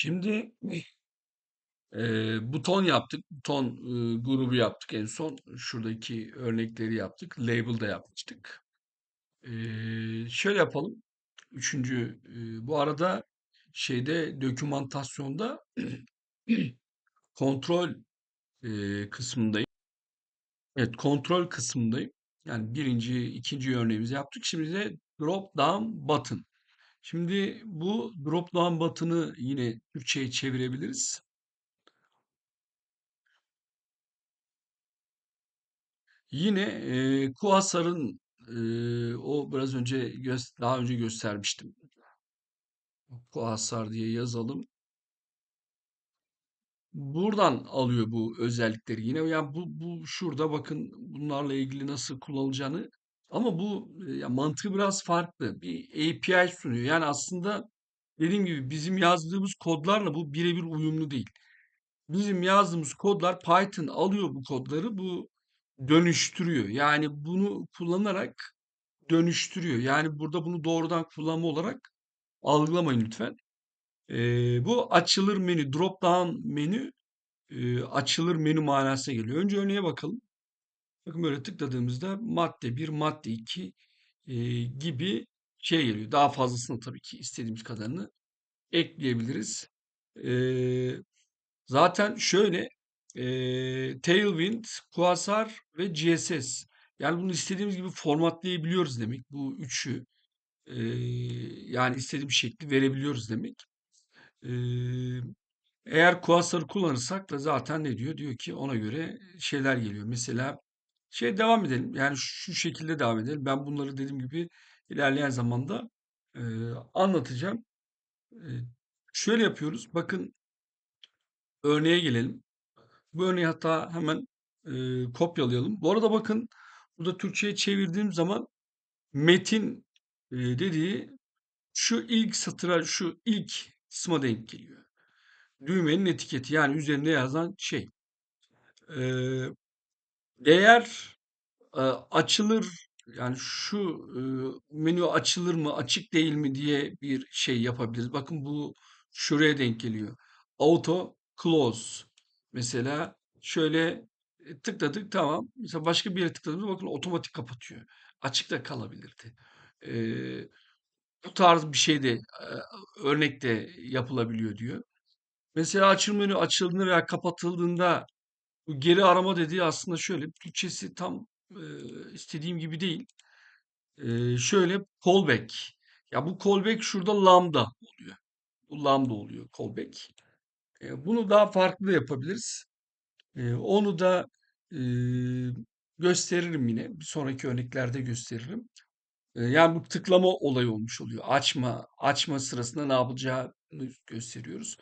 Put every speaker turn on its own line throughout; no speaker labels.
Şimdi eee, buton yaptık. Buton eee, grubu yaptık en son. Şuradaki örnekleri yaptık. Label da yapmıştık. Eee, şöyle yapalım. Üçüncü, eee, bu arada şeyde dokümantasyonda kontrol eee, kısmındayım. Evet, kontrol kısmındayım. Yani birinci, ikinci örneğimizi yaptık. Şimdi de drop down button. Şimdi bu drop down button'ı yine Türkçe'ye çevirebiliriz. Yine eee Quasar'ın eee, o biraz önce daha önce göstermiştim. Quasar diye yazalım. Buradan alıyor bu özellikleri yine. Yani bu, bu şurada bakın bunlarla ilgili nasıl kullanılacağını. Ama bu ya mantığı biraz farklı. Bir API sunuyor. Yani aslında dediğim gibi bizim yazdığımız kodlarla bu birebir uyumlu değil. Bizim yazdığımız kodlar Python alıyor bu kodları, bu dönüştürüyor. Yani bunu kullanarak dönüştürüyor. Yani burada bunu doğrudan kullanma olarak algılamayın lütfen. Ee, bu açılır menü, drop down menü e, açılır menü manasına geliyor. Önce örneğe bakalım. Bakın böyle tıkladığımızda madde 1, madde 2 e, gibi şey geliyor. Daha fazlasını tabii ki istediğimiz kadarını ekleyebiliriz. Ee, zaten şöyle e, Tailwind, Quasar ve GSS. Yani bunu istediğimiz gibi formatlayabiliyoruz demek. Bu üçü Eee, yani istediğim şekli verebiliyoruz demek. Eee, eğer Quasar'ı kullanırsak da zaten ne diyor? Diyor ki ona göre şeyler geliyor. Mesela şey devam edelim. Yani şu şekilde devam edelim. Ben bunları dediğim gibi ilerleyen zamanda eee, anlatacağım. Eee, şöyle yapıyoruz. Bakın örneğe gelelim. Bu örneği hatta hemen eee, kopyalayalım. Bu arada bakın burada Türkçe'ye çevirdiğim zaman metin eee, dediği Şu ilk satıra, şu ilk kısma denk geliyor. Düğmenin etiketi yani üzerinde yazan şey. Ee, değer e, açılır yani şu e, menü açılır mı açık değil mi diye bir şey yapabiliriz. Bakın bu şuraya denk geliyor. Auto close. Mesela şöyle e, tıkladık tamam. Mesela başka bir yere tıkladığımızda bakın otomatik kapatıyor. Açık da kalabilirdi. Ee, bu tarz bir şey de e, örnek de yapılabiliyor diyor. Mesela açılım menü açıldığında veya kapatıldığında bu geri arama dediği aslında şöyle Türkçesi tam e, istediğim gibi değil. E, şöyle callback. Ya bu callback şurada lambda oluyor. Bu lambda oluyor callback. E, bunu daha farklı da yapabiliriz. E, onu da e, gösteririm yine. Bir sonraki örneklerde gösteririm. Eee, yani bu tıklama olayı olmuş oluyor. Açma, açma sırasında ne yapılacağını gösteriyoruz.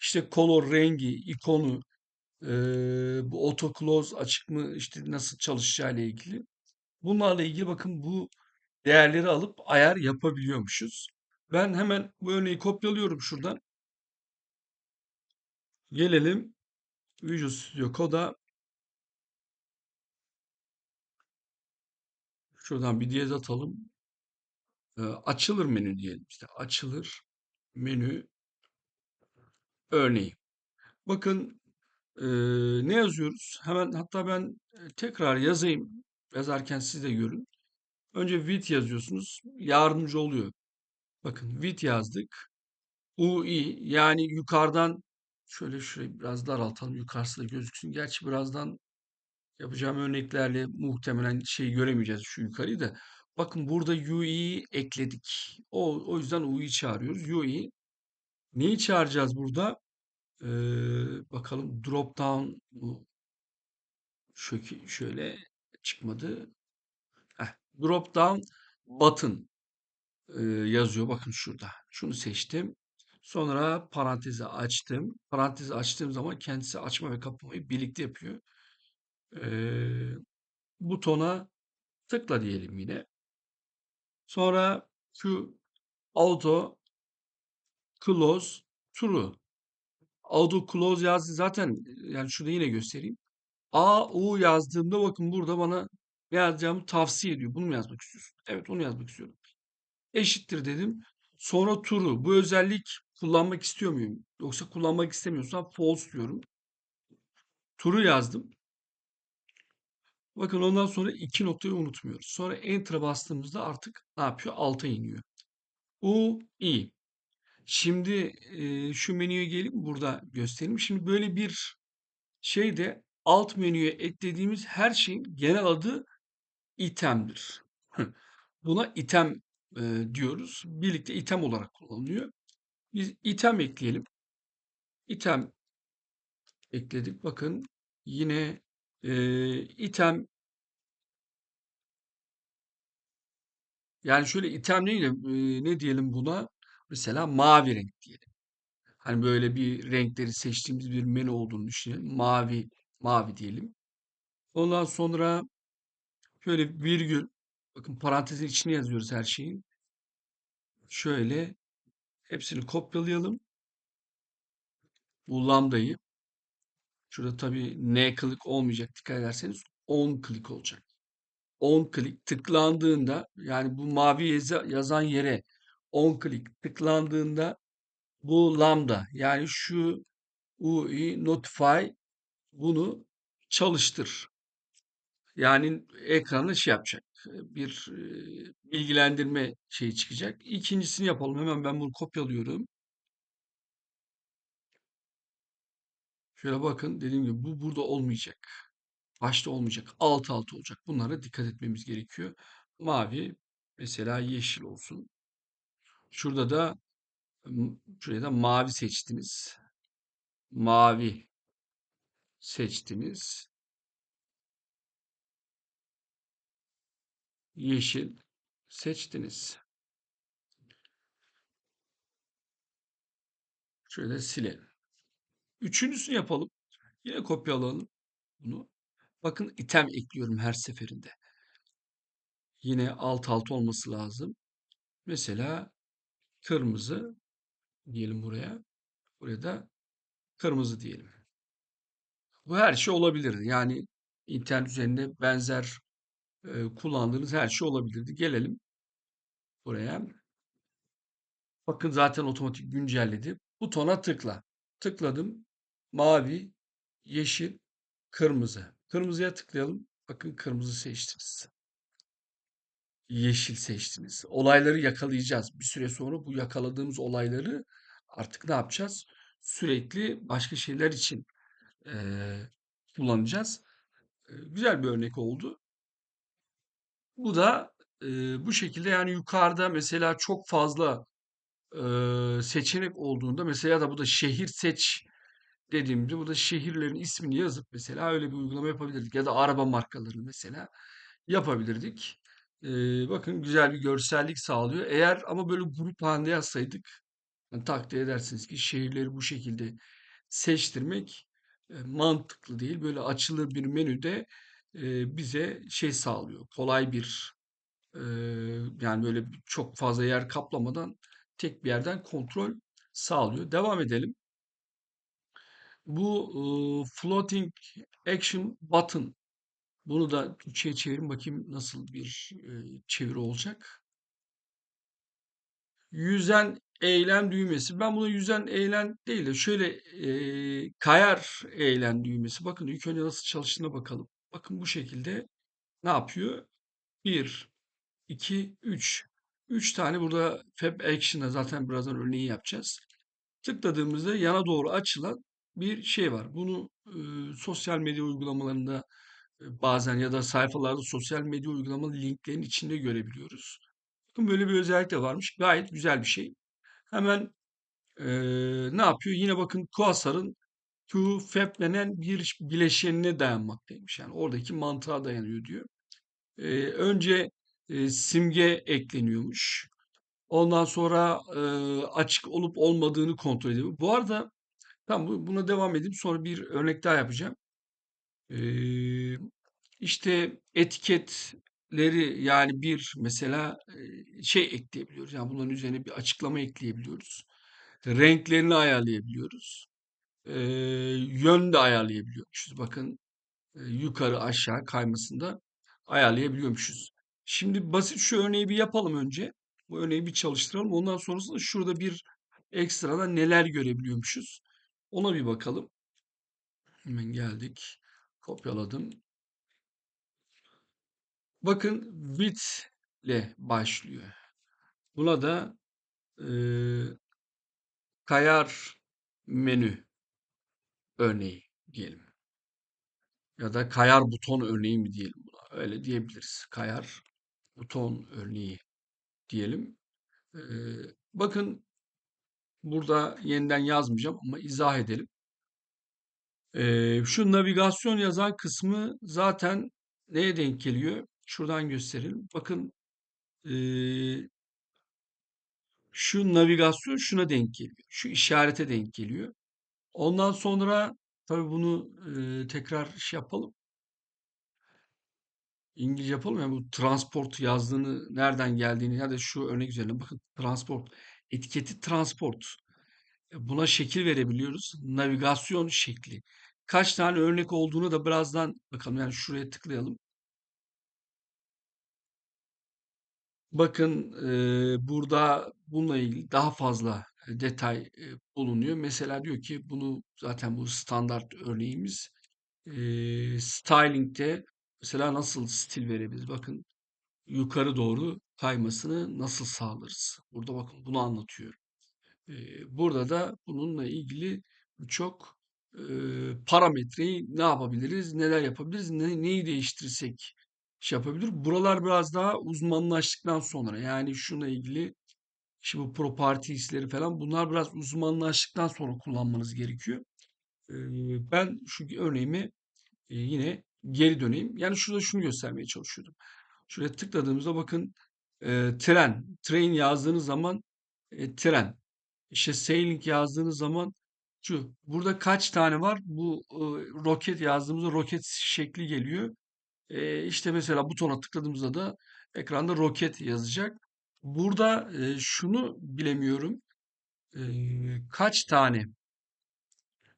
İşte color rengi, ikonu, eee, bu auto close açık mı, işte nasıl çalışacağı ile ilgili. Bunlarla ilgili bakın bu değerleri alıp ayar yapabiliyormuşuz. Ben hemen bu örneği kopyalıyorum şuradan. Gelelim Visual Studio Code'a. Şuradan bir diyez atalım. Eee, açılır menü diyelim işte. Açılır menü örneği. Bakın eee, ne yazıyoruz? Hemen hatta ben tekrar yazayım. Yazarken siz de görün. Önce with yazıyorsunuz. Yardımcı oluyor. Bakın with yazdık. UI yani yukarıdan şöyle şurayı biraz daraltalım. Yukarısı da gözüksün. Gerçi birazdan yapacağım örneklerle muhtemelen şeyi göremeyeceğiz şu yukarıyı da. Bakın burada UI'yi ekledik. O, o yüzden UI çağırıyoruz. UI. Neyi çağıracağız burada? Ee, bakalım drop down bu şöyle, şöyle çıkmadı. Heh, drop down button e, yazıyor. Bakın şurada. Şunu seçtim. Sonra parantezi açtım. Parantezi açtığım zaman kendisi açma ve kapamayı birlikte yapıyor. Ee, butona tıkla diyelim yine. Sonra şu auto close true. Auto close yazdı zaten yani şurada yine göstereyim. A, U yazdığımda bakın burada bana ne yazacağımı tavsiye ediyor. Bunu mu yazmak istiyorsun? Evet onu yazmak istiyorum. Eşittir dedim. Sonra true. Bu özellik kullanmak istiyor muyum? Yoksa kullanmak istemiyorsam false diyorum. True'u yazdım. Bakın ondan sonra iki noktayı unutmuyoruz. Sonra Enter'a bastığımızda artık ne yapıyor? Alta iniyor. U, I. Şimdi e, şu menüye gelip burada göstereyim. Şimdi böyle bir şeyde alt menüye eklediğimiz her şeyin genel adı item'dir. Buna item e, diyoruz. Birlikte item olarak kullanılıyor. Biz item ekleyelim. Item ekledik. Bakın yine e, item yani şöyle item değil de e, ne diyelim buna? Mesela mavi renk diyelim. Hani böyle bir renkleri seçtiğimiz bir menü olduğunu düşünelim. Mavi, mavi diyelim. Ondan sonra şöyle virgül, bakın parantezin içine yazıyoruz her şeyin. Şöyle hepsini kopyalayalım. Bu lambdayı. Şurada tabii N klik olmayacak dikkat ederseniz 10 klik olacak. 10 klik tıklandığında yani bu mavi yaza- yazan yere 10 klik tıklandığında bu lambda yani şu UI notify bunu çalıştır. Yani ekranı şey yapacak. Bir bilgilendirme şeyi çıkacak. İkincisini yapalım. Hemen ben bunu kopyalıyorum. Şöyle bakın dediğim gibi bu burada olmayacak. Başta olmayacak. Alt alt olacak. Bunlara dikkat etmemiz gerekiyor. Mavi mesela yeşil olsun. Şurada da şuraya da mavi seçtiniz. Mavi seçtiniz. Yeşil seçtiniz. Şöyle silelim. Üçüncüsünü yapalım. Yine kopyalayalım bunu. Bakın item ekliyorum her seferinde. Yine alt alt olması lazım. Mesela kırmızı diyelim buraya. Buraya da kırmızı diyelim. Bu her şey olabilirdi. Yani internet üzerinde benzer e, kullandığınız her şey olabilirdi. Gelelim buraya. Bakın zaten otomatik güncelledi. Butona tıkla. Tıkladım. Mavi, yeşil, kırmızı. Kırmızıya tıklayalım. Bakın kırmızı seçtiniz. Yeşil seçtiniz. Olayları yakalayacağız. Bir süre sonra bu yakaladığımız olayları artık ne yapacağız? Sürekli başka şeyler için eee, kullanacağız. Eee, güzel bir örnek oldu. Bu da eee, bu şekilde yani yukarıda mesela çok fazla eee, seçenek olduğunda mesela da bu da şehir seç dediğimde burada şehirlerin ismini yazıp mesela öyle bir uygulama yapabilirdik. Ya da araba markalarını mesela yapabilirdik. Eee, bakın güzel bir görsellik sağlıyor. Eğer ama böyle grup halinde yazsaydık hani takdir edersiniz ki şehirleri bu şekilde seçtirmek e, mantıklı değil. Böyle açılır bir menüde e, bize şey sağlıyor. Kolay bir e, yani böyle çok fazla yer kaplamadan tek bir yerden kontrol sağlıyor. Devam edelim. Bu e, floating action button bunu da Türkçe'ye çevirin bakayım nasıl bir e, çeviri olacak. Yüzen eylem düğmesi. Ben buna yüzen eylem değil de şöyle e, kayar eylem düğmesi. Bakın ilk önce nasıl çalıştığına bakalım. Bakın bu şekilde ne yapıyor? Bir, iki, üç. Üç tane burada Fab Action'a zaten birazdan örneği yapacağız. Tıkladığımızda yana doğru açılan bir şey var. Bunu e, sosyal medya uygulamalarında bazen ya da sayfalarda sosyal medya uygulama linklerinin içinde görebiliyoruz. Bakın böyle bir özellik de varmış. Gayet güzel bir şey. Hemen e, ne yapıyor? Yine bakın Quasar'ın QFAP denen bir bileşenine dayanmaktaymış. Yani oradaki mantığa dayanıyor diyor. E, önce e, simge ekleniyormuş. Ondan sonra e, açık olup olmadığını kontrol ediyor. Bu arada tam bu, buna devam edeyim. Sonra bir örnek daha yapacağım. E, işte etiketleri yani bir mesela şey ekleyebiliyoruz. Yani bunların üzerine bir açıklama ekleyebiliyoruz. Renklerini ayarlayabiliyoruz. E, yön de ayarlayabiliyormuşuz. Bakın yukarı aşağı kaymasında ayarlayabiliyormuşuz. Şimdi basit şu örneği bir yapalım önce. Bu örneği bir çalıştıralım. Ondan sonrasında şurada bir ekstradan neler görebiliyormuşuz? Ona bir bakalım. Hemen geldik. Kopyaladım. Bakın with ile başlıyor. Buna da e, kayar menü örneği diyelim. Ya da kayar buton örneği mi diyelim buna. Öyle diyebiliriz. Kayar buton örneği diyelim. Ee, bakın burada yeniden yazmayacağım ama izah edelim. Ee, şu navigasyon yazan kısmı zaten neye denk geliyor? Şuradan gösterelim. Bakın ee, şu navigasyon şuna denk geliyor. Şu işarete denk geliyor. Ondan sonra tabii bunu ee, tekrar şey yapalım. İngilizce yapalım ya bu transport yazdığını nereden geldiğini ya da şu örnek üzerine bakın transport etiketi transport E, buna şekil verebiliyoruz navigasyon şekli kaç tane örnek olduğunu da birazdan bakalım yani şuraya tıklayalım bakın e, burada bununla ilgili daha fazla e, detay e, bulunuyor mesela diyor ki bunu zaten bu standart örneğimiz e, styling'de mesela nasıl stil verebiliriz bakın yukarı doğru kaymasını nasıl sağlarız? Burada bakın bunu anlatıyor. Eee, burada da bununla ilgili birçok parametreyi ne yapabiliriz, neler yapabiliriz, ne, neyi değiştirirsek şey yapabilir. Buralar biraz daha uzmanlaştıktan sonra yani şuna ilgili şimdi bu properties'leri falan bunlar biraz uzmanlaştıktan sonra kullanmanız gerekiyor. Ben şu örneğimi yine geri döneyim. Yani şurada şunu göstermeye çalışıyordum. Şuraya tıkladığımızda bakın e, tren, train yazdığınız zaman e, tren. İşte sailing yazdığınız zaman şu. Burada kaç tane var? Bu e, roket yazdığımızda roket şekli geliyor. E, işte mesela butona tıkladığımızda da ekranda roket yazacak. Burada e, şunu bilemiyorum. E, kaç tane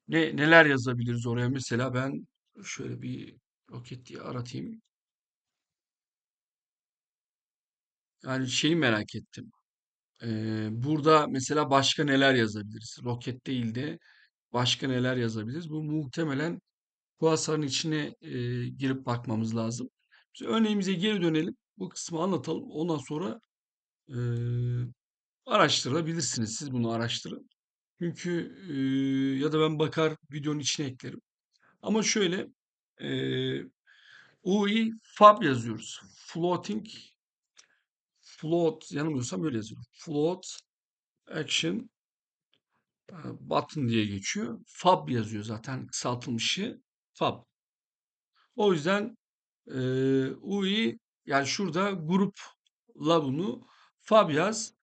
ne neler yazabiliriz oraya? Mesela ben şöyle bir roket diye aratayım. Yani şeyi merak ettim. Ee, burada mesela başka neler yazabiliriz? Roket değil de başka neler yazabiliriz? Bu muhtemelen Quasar'ın içine e, girip bakmamız lazım. Biz örneğimize geri dönelim. Bu kısmı anlatalım. Ondan sonra e, araştırabilirsiniz. Siz bunu araştırın. Çünkü e, ya da ben bakar videonun içine eklerim. Ama şöyle e, UI fab yazıyoruz. Floating float yanılmıyorsam böyle yazıyor. Float action button diye geçiyor. Fab yazıyor zaten kısaltılmışı. Fab. O yüzden e, UI yani şurada grupla bunu fab yaz.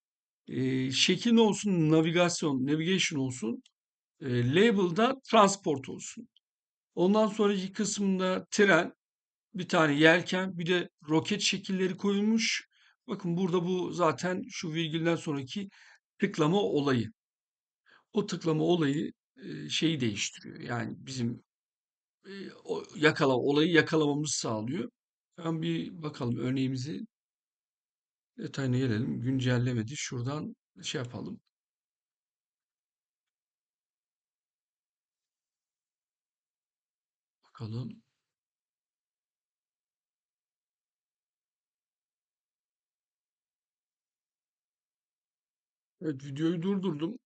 E, şekil olsun? Navigasyon, navigation olsun. E, label'da transport olsun. Ondan sonraki kısmında tren, bir tane yelken, bir de roket şekilleri koyulmuş. Bakın burada bu zaten şu virgülden sonraki tıklama olayı. O tıklama olayı şeyi değiştiriyor. Yani bizim o yakala olayı yakalamamızı sağlıyor. Hemen bir bakalım örneğimizi detayına gelelim. Güncellemedi. Şuradan şey yapalım. Bakalım. Evet videoyu durdurdum.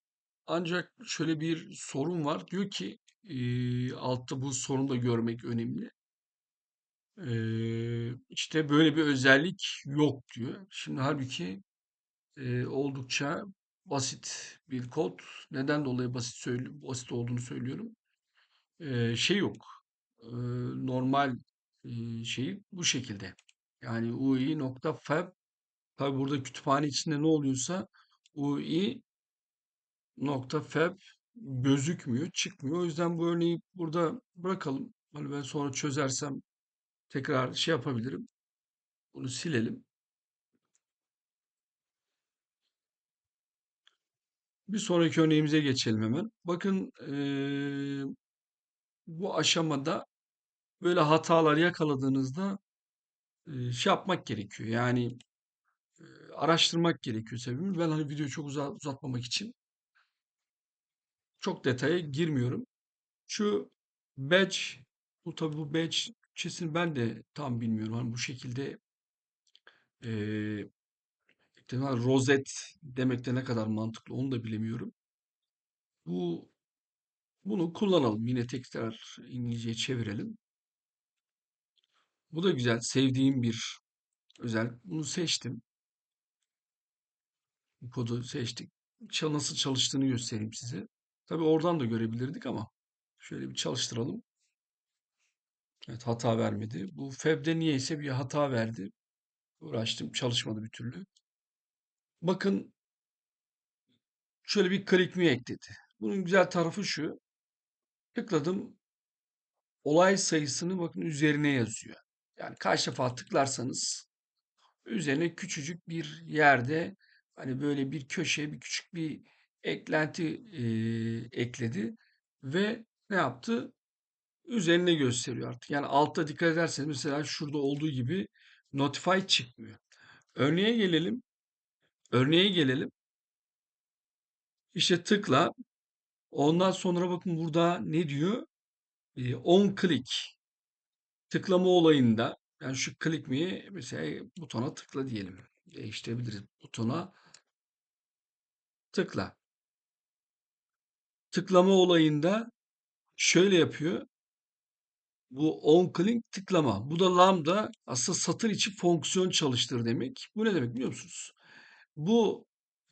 Ancak şöyle bir sorun var. Diyor ki e, altta bu sorunu da görmek önemli. E, işte böyle bir özellik yok diyor. Şimdi halbuki e, oldukça basit bir kod. Neden dolayı basit söyle basit olduğunu söylüyorum. E, şey yok. E, normal e, şeyi bu şekilde. Yani ui.fab tabi burada kütüphane içinde ne oluyorsa ui nokta fab gözükmüyor, çıkmıyor. O yüzden bu örneği burada bırakalım. Hani ben sonra çözersem tekrar şey yapabilirim. Bunu silelim. Bir sonraki örneğimize geçelim hemen. Bakın eee, bu aşamada böyle hatalar yakaladığınızda eee, şey yapmak gerekiyor. Yani eee, araştırmak gerekiyor sebebimiz. Ben hani videoyu çok uza- uzatmamak için çok detaya girmiyorum. Şu badge, bu tabii bu badge Türkçesini ben de tam bilmiyorum. Hani bu şekilde eee ihtimal rozet demek de ne kadar mantıklı onu da bilemiyorum. Bu bunu kullanalım. Yine tekrar İngilizceye çevirelim. Bu da güzel. Sevdiğim bir özel. Bunu seçtim. Bu kodu seçtik. Nasıl çalıştığını göstereyim size. Tabii oradan da görebilirdik ama şöyle bir çalıştıralım. Evet hata vermedi. Bu Fab'de niyeyse bir hata verdi. Uğraştım çalışmadı bir türlü. Bakın şöyle bir click me ekledi. Bunun güzel tarafı şu. Tıkladım. Olay sayısını bakın üzerine yazıyor. Yani kaç defa tıklarsanız üzerine küçücük bir yerde hani böyle bir köşeye bir küçük bir eklenti eee, ekledi ve ne yaptı? Üzerine gösteriyor artık. Yani altta dikkat ederseniz mesela şurada olduğu gibi notify çıkmıyor. Örneğe gelelim. Örneğe gelelim. İşte tıkla. Ondan sonra bakın burada ne diyor? Eee, on click. Tıklama olayında yani şu click me'yi mesela butona tıkla diyelim. Değiştirebiliriz. Butona tıkla. Tıklama olayında şöyle yapıyor. Bu on click tıklama. Bu da lambda aslında satır içi fonksiyon çalıştır demek. Bu ne demek biliyor musunuz? Bu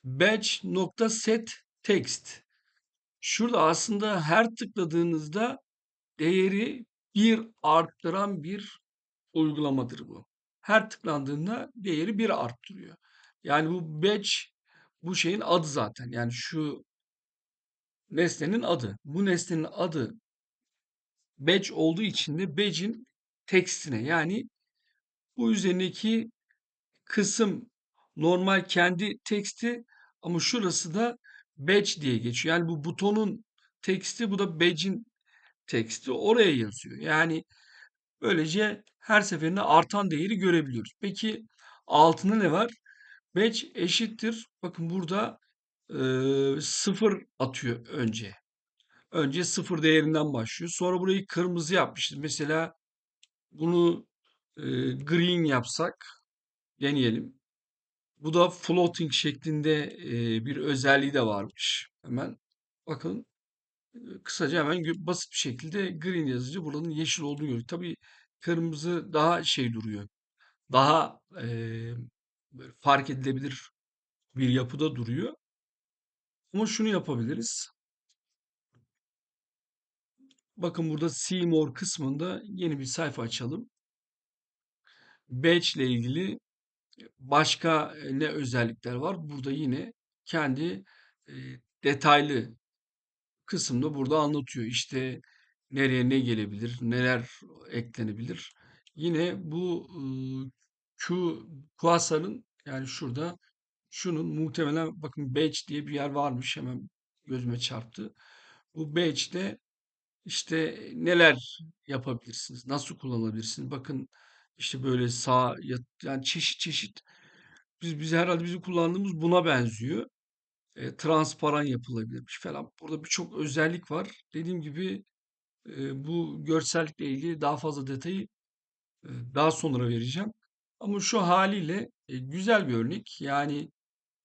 batch nokta set text. Şurada aslında her tıkladığınızda değeri bir arttıran bir uygulamadır bu. Her tıklandığında değeri bir arttırıyor. Yani bu batch bu şeyin adı zaten. Yani şu nesnenin adı. Bu nesnenin adı batch olduğu için de badge'in tekstine yani bu üzerindeki kısım normal kendi teksti ama şurası da badge diye geçiyor. Yani bu butonun teksti bu da badge'in teksti oraya yazıyor. Yani böylece her seferinde artan değeri görebiliyoruz. Peki altında ne var? Batch eşittir. Bakın burada sıfır atıyor önce. Önce sıfır değerinden başlıyor. Sonra burayı kırmızı yapmıştır. Mesela bunu eee, green yapsak deneyelim. Bu da floating şeklinde eee, bir özelliği de varmış. Hemen bakın kısaca hemen basit bir şekilde green yazınca buranın yeşil olduğunu görüyoruz. Tabii kırmızı daha şey duruyor. Daha böyle fark edilebilir bir yapıda duruyor. Ama şunu yapabiliriz. Bakın burada See More kısmında yeni bir sayfa açalım. Batch ile ilgili başka e, ne özellikler var? Burada yine kendi e, detaylı kısımda burada anlatıyor. İşte nereye ne gelebilir, neler eklenebilir. Yine bu e, Q, Quasar'ın yani şurada şunun muhtemelen bakın Batch diye bir yer varmış hemen gözüme çarptı. Bu Batch'te İşte neler yapabilirsiniz? Nasıl kullanabilirsiniz? Bakın işte böyle sağ ya- yani çeşit çeşit biz biz herhalde bizim kullandığımız buna benziyor. E, transparan yapılabilirmiş falan. Burada birçok özellik var. Dediğim gibi e, bu görsellikle ilgili daha fazla detayı e, daha sonra vereceğim. Ama şu haliyle e, güzel bir örnek. Yani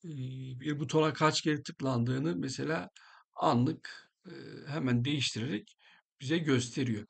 bir butona kaç kere tıklandığını mesela anlık hemen değiştirerek bize gösteriyor.